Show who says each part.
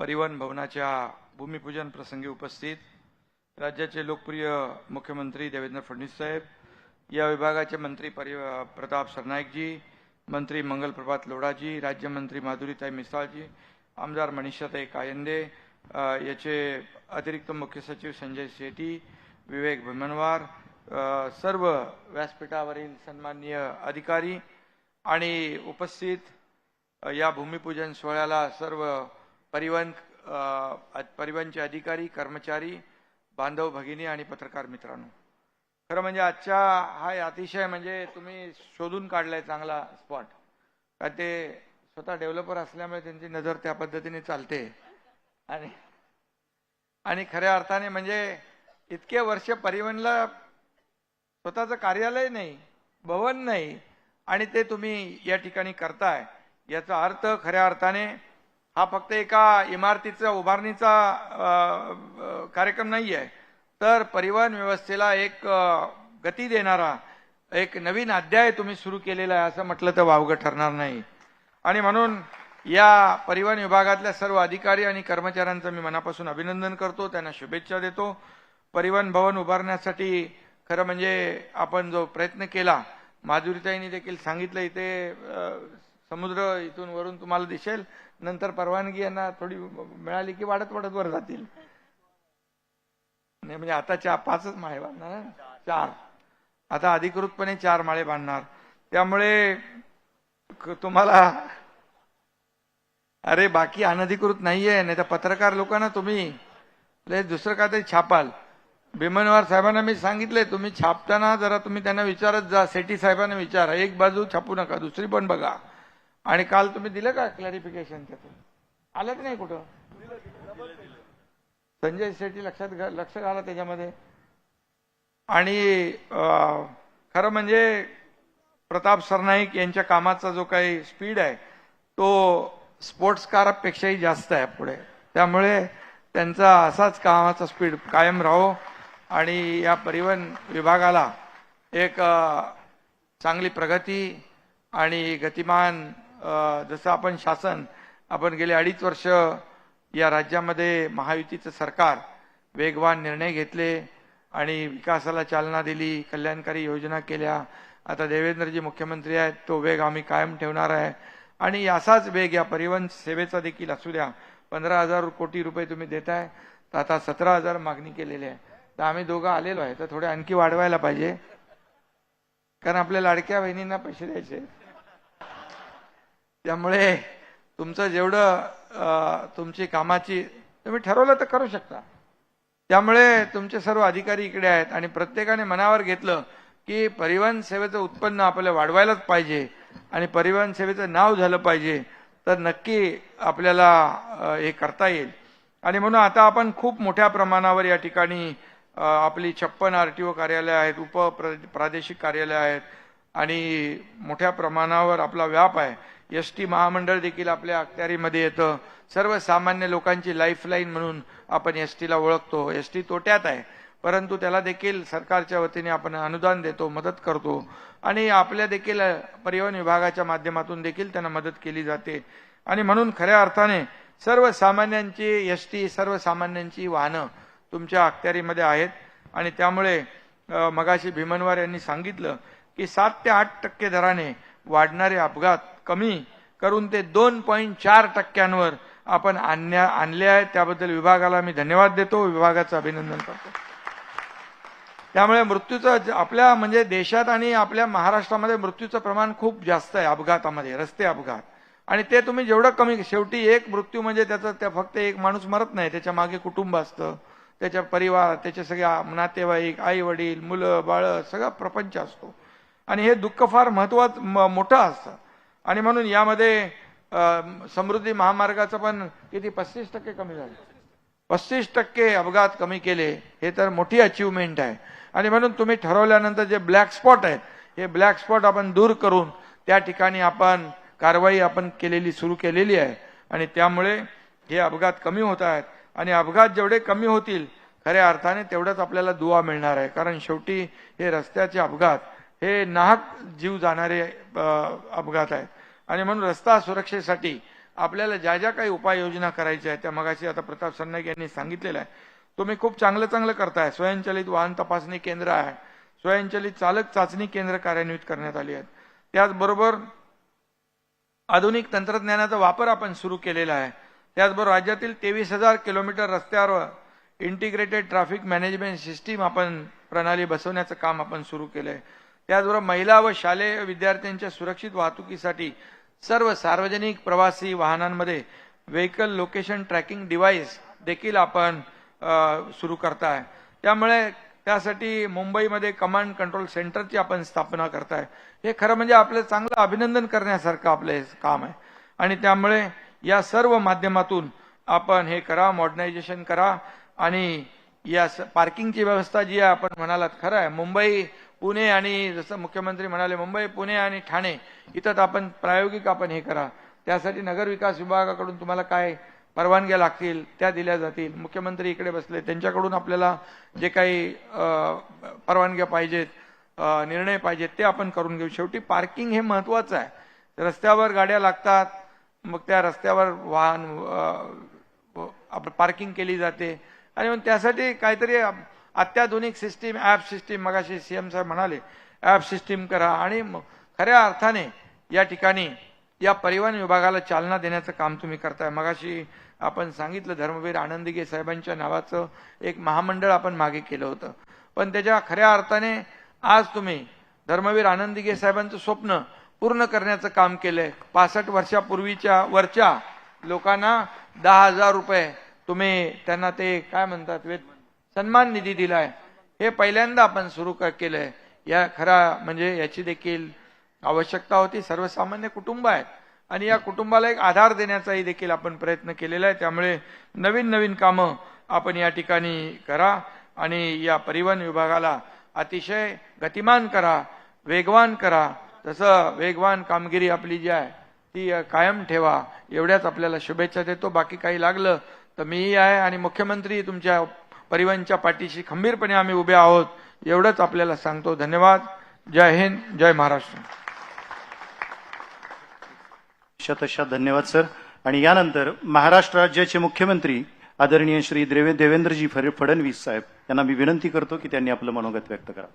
Speaker 1: परिवहन भवनाच्या भूमिपूजन प्रसंगी उपस्थित राज्याचे लोकप्रिय मुख्यमंत्री देवेंद्र फडणवीस साहेब या विभागाचे मंत्री परि प्रताप सरनाईकजी मंत्री मंगलप्रभात लोढाजी राज्यमंत्री माधुरीताई मिसाळजी आमदार मनीषाताई कायंदे याचे अतिरिक्त मुख्य सचिव संजय शेट्टी विवेक भीमनवार सर्व व्यासपीठावरील सन्माननीय अधिकारी आणि उपस्थित या भूमिपूजन सोहळ्याला सर्व परिवहन परिवहनचे अधिकारी कर्मचारी बांधव भगिनी आणि पत्रकार मित्रांनो. खरं म्हणजे आजच्या हा अतिशय म्हणजे तुम्ही शोधून काढलाय चांगला स्पॉट का ते स्वतः डेव्हलपर असल्यामुळे त्यांची नजर त्या पद्धतीने चालते. आणि आणि खऱ्या अर्थाने म्हणजे इतके वर्ष परिवहनला स्वतःचं कार्यालय नाही भवन नाही आणि ते तुम्ही या ठिकाणी करताय याचा अर्थ खऱ्या अर्थाने हा फक्त एका इमारतीचा उभारणीचा कार्यक्रम नाही आहे तर परिवहन व्यवस्थेला एक गती देणारा एक नवीन अध्याय तुम्ही सुरू केलेला आहे असं म्हटलं तर वावगं ठरणार नाही. आणि म्हणून या परिवहन विभागातल्या सर्व अधिकारी आणि कर्मचाऱ्यांचं मी मनापासून अभिनंदन करतो. त्यांना शुभेच्छा देतो. परिवहन भवन उभारण्यासाठी खरं म्हणजे आपण जो प्रयत्न केला माधुरीताईंनी देखील सांगितलं इथे समुद्र इथून वरून तुम्हाला दिसेल नंतर परवानगी यांना थोडी मिळाली की वाढत वाढत वर जातील. नाही म्हणजे आता चार पाचच माळे बांधणार ना? चार. आता अधिकृतपणे चार माळे बांधणार. त्यामुळे तुम्हाला अरे बाकी अनधिकृत नाहीये नाही तर पत्रकार लोकांना तुम्ही लय दुसरं काहीतरी छापाल. भीमनवार साहेबांना मी सांगितले तुम्ही छापताना जरा तुम्ही त्यांना विचारत जा सेटी साहेबांना विचारा. एक बाजू छापू नका दुसरी पण बघा. आणि काल तुम्ही दिलं का क्लॅरिफिकेशन त्यातून? आलं की नाही कुठं? संजय शेट्टी लक्षात लक्ष घाला त्याच्यामध्ये. आणि खरं म्हणजे प्रताप सरनाईक यांच्या कामाचा जो काही स्पीड आहे तो स्पोर्ट्स कारपेक्षाही जास्त आहे पुढे. त्यामुळे त्यांचा असाच कामाचा स्पीड कायम राहो. आणि या परिवहन विभागाला एक चांगली प्रगती आणि गतिमान जसं आपण शासन आपण गेले अडीच वर्ष या राज्यामध्ये महायुतीचं सरकार वेगवान निर्णय घेतले आणि विकासाला चालना दिली कल्याणकारी योजना केल्या. आता देवेंद्रजी मुख्यमंत्री आहेत तो वेग आम्ही कायम ठेवणार आहे. आणि असाच वेग या परिवहन सेवेचा देखील असू द्या. पंधरा हजार कोटी रुपये तुम्ही देताय तर आता सतरा हजार मागणी केलेली आहे. तर आम्ही दोघं आलेलो आहे तर थोडे आणखी वाढवायला पाहिजे. कारण आपल्या लाडक्या बहिणींना पैसे द्यायचे त्यामुळे तुमचं जेवढं तुमची कामाची तुम्ही ठरवलं तर करू शकता. त्यामुळे तुमचे सर्व अधिकारी इकडे आहेत आणि प्रत्येकाने मनावर घेतलं की परिवहन सेवेचं उत्पन्न आपल्याला वाढवायलाच पाहिजे आणि परिवहन सेवेचं नाव झालं पाहिजे तर नक्की आपल्याला हे करता येईल. आणि म्हणून आता आपण खूप मोठ्या प्रमाणावर या ठिकाणी आपली छप्पन आर टी ओ कार्यालय आहेत उप प्रादेशिक कार्यालय आहेत आणि मोठ्या प्रमाणावर आपला व्याप आहे. एस टी महामंडळ देखील आपल्या अखत्यारीमध्ये येतं. सर्वसामान्य लोकांची लाईफलाईन म्हणून आपण एस टीला ओळखतो. एस टी तोट्यात आहे. परंतु त्याला देखील सरकारच्या वतीने आपण अनुदान देतो मदत करतो. आणि आपल्या देखील परिवहन विभागाच्या माध्यमातून देखील त्यांना मदत केली जाते. आणि म्हणून खऱ्या अर्थाने सर्वसामान्यांची एस टी सर्वसामान्यांची वाहनं तुमच्या अखत्यारीमध्ये आहेत. आणि त्यामुळे मगाशी भीमनवार यांनी सांगितलं की सात ते आठ टक्के दराने वाढणारे अपघात कमी करून ते दोन पॉईंट चार टक्क्यांवर आपण आणण्या आणले आहेत. त्याबद्दल विभागाला मी धन्यवाद देतो. विभागाचं अभिनंदन करतो. त्यामुळे मृत्यूचं आपल्या म्हणजे देशात आणि आपल्या महाराष्ट्रामध्ये मृत्यूचं प्रमाण खूप जास्त आहे अपघातामध्ये रस्ते अपघात. आणि ते तुम्ही जेवढं कमी शेवटी एक मृत्यू म्हणजे त्याचं त्या फक्त एक माणूस मरत नाही. त्याच्यामागे कुटुंब असतं. त्याच्या परिवार त्याचे सगळे नातेवाईक आई वडील मुलं बाळं सगळा प्रपंच असतो. आणि हे दुःख फार महत्वाचं मोठं असतं. आणि म्हणून यामध्ये समृद्धी महामार्गाचं पण किती पस्तीस टक्के कमी झालं. पस्तीस टक्के अपघात कमी केले हे तर मोठी अचिव्हमेंट आहे. आणि म्हणून तुम्ही ठरवल्यानंतर जे ब्लॅक स्पॉट आहेत हे ब्लॅक स्पॉट आपण दूर करून त्या ठिकाणी आपण कारवाई आपण केलेली सुरू केलेली आहे. आणि त्यामुळे हे अपघात कमी होत आहेत. आणि अपघात जेवढे कमी होतील खऱ्या अर्थाने तेवढंच आपल्याला दुवा मिळणार आहे. कारण शेवटी हे रस्त्याचे अपघात हे नाहक जीव जाणारे अपघात आहेत आणि म्हणून रस्ता सुरक्षेसाठी आपल्याला ज्या ज्या काही उपाययोजना करायच्या आहेत त्या मगाशी आता प्रताप सरनाईक यांनी सांगितलेलं आहे तुम्ही खूप चांगलं चांगलं करताय. स्वयंचलित वाहन तपासणी केंद्र आहे. स्वयंचलित चालक चाचणी केंद्र कार्यान्वित करण्यात आली आहेत. त्याचबरोबर आधुनिक तंत्रज्ञानाचा वापर आपण सुरू केलेला आहे. त्याचबरोबर राज्यातील तेवीस हजार किलोमीटर रस्त्यावर इंटिग्रेटेड ट्रॅफिक मॅनेजमेंट सिस्टीम आपण प्रणाली बसवण्याचं काम आपण सुरू केलं आहे त्याचबरोबर महिला व शालेय विद्यार्थ्यांच्या सुरक्षित वाहतुकीसाठी सर्व सार्वजनिक प्रवासी वाहनांमध्ये व्हेकल लोकेशन ट्रॅकिंग डिव्हाइस देखील आपण सुरू करताय. त्यामुळे त्यासाठी मुंबईमध्ये कमांड कंट्रोल सेंटरची आपण स्थापना करताय. हे खरं म्हणजे आपलं चांगलं अभिनंदन करण्यासारखं आपलं हे काम आहे. आणि त्यामुळे या सर्व माध्यमातून आपण हे करा मॉडर्नायझेशन करा. आणि या स- पार्किंगची व्यवस्था जी आहे आपण म्हणालात खरं आहे. मुंबई पुणे आणि जसं मुख्यमंत्री म्हणाले मुंबई पुणे आणि ठाणे इथं तर आपण प्रायोगिक आपण हे करा. त्यासाठी नगर विकास विभागाकडून तुम्हाला काय परवानग्या लागतील त्या दिल्या जातील. मुख्यमंत्री इकडे बसले त्यांच्याकडून आपल्याला जे काही परवानग्या पाहिजेत निर्णय पाहिजेत ते आपण करून घेऊ. शेवटी पार्किंग हे महत्वाचं आहे. रस्त्यावर गाड्या लागतात मग त्या रस्त्यावर वाहन आप पार्किंग केली जाते. आणि मग त्यासाठी काहीतरी अत्याधुनिक सिस्टीम ॲप सिस्टीम मगाशी सीएम साहेब म्हणाले ॲप सिस्टीम करा आणि मग खऱ्या अर्थाने या ठिकाणी या परिवहन विभागाला चालना देण्याचं काम तुम्ही करताय. मगाशी आपण सांगितलं धर्मवीर आनंदगे साहेबांच्या नावाचं एक महामंडळ आपण मागे केलं होतं. पण त्याच्या खऱ्या अर्थाने आज तुम्ही धर्मवीर आनंदगे साहेबांचं स्वप्न पूर्ण करण्याचं काम केलंय. पासष्ट वर्षापूर्वीच्या वरच्या लोकांना दहा हजार रुपये तुम्ही त्यांना ते काय म्हणतात वेत सन्मान निधी दिलाय. हे पहिल्यांदा आपण सुरू क- केलंय. या खरा म्हणजे याची देखील आवश्यकता होती. सर्वसामान्य कुटुंब आहेत. आणि या कुटुंबाला एक आधार देण्याचाही देखील आपण प्रयत्न केलेला आहे. त्यामुळे नवीन नवीन कामं आपण या ठिकाणी करा आणि या परिवहन विभागाला अतिशय गतिमान करा वेगवान करा. तसं वेगवान कामगिरी आपली जी आहे ती कायम ठेवा. एवढ्याच आपल्याला शुभेच्छा देतो. बाकी काही लागलं तर मीही आहे आणि मुख्यमंत्री तुमच्या परिवहनच्या पाठीशी खंबीरपणे आम्ही उभे आहोत एवढंच आपल्याला सांगतो. धन्यवाद. जय हिंद जय महाराष्ट्र.
Speaker 2: शतशा धन्यवाद सर. आणि यानंतर महाराष्ट्र राज्याचे मुख्यमंत्री आदरणीय श्री देवे देवेंद्रजी फडणवीस साहेब यांना मी विनंती करतो की त्यांनी आपलं मनोगत व्यक्त करा.